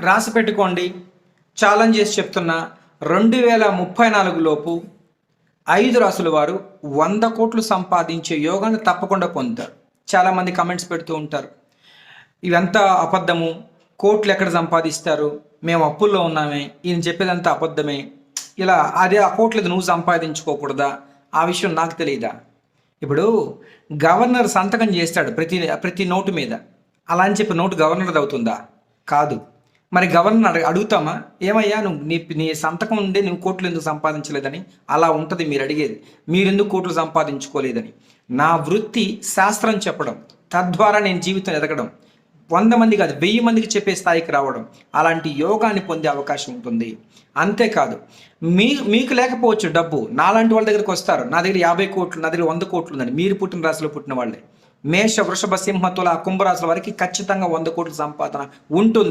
రాసి పెట్టుకోండి. ఛాలెంజ్ చేసి చెప్తున్న రెండు వేల ముప్పై నాలుగు లోపు ఐదు రాసుల వారు వంద కోట్లు సంపాదించే యోగాన్ని తప్పకుండా పొందుతారు. చాలామంది కమెంట్స్ పెడుతూ ఉంటారు. ఇవంతా అబద్ధము. కోట్లు ఎక్కడ సంపాదిస్తారు? మేము అప్పుల్లో ఉన్నామే. ఈయన చెప్పేదంతా అబద్ధమే. ఇలా అదే ఆ కోట్లది నువ్వు సంపాదించుకోకూడదా? ఆ విషయం నాకు తెలియదా? ఇప్పుడు గవర్నర్ సంతకం చేస్తాడు ప్రతి ప్రతి నోటు మీద. అలా అని చెప్పి నోటు గవర్నర్ది అవుతుందా? కాదు. మరి గవర్నర్ అడుగు అడుగుతామా? ఏమయ్యా నువ్వు నీ నీ సంతకం ఉండే నువ్వు కోట్లు ఎందుకు సంపాదించలేదని? అలా ఉంటుంది మీరు అడిగేది. మీరెందుకు కోట్లు సంపాదించుకోలేదని? నా వృత్తి శాస్త్రం చెప్పడం తద్వారా నేను జీవితం ఎదగడం వంద మంది కాదు వెయ్యి మందికి చెప్పే స్థాయికి రావడం అలాంటి యోగాన్ని పొందే అవకాశం ఉంటుంది. అంతేకాదు మీ మీకు లేకపోవచ్చు డబ్బు. నాలాంటి వాళ్ళ దగ్గరికి వస్తారు. నా దగ్గర యాభై కోట్లు నా దగ్గర వంద కోట్లు ఉందని. మీరు పుట్టిన రాశిలో పుట్టిన వాళ్ళే. మేష వృషభ సింహ తుల కుంభరాశుల వారికి ఖచ్చితంగా వంద కోట్ల సంపాదన ఉంటుంది.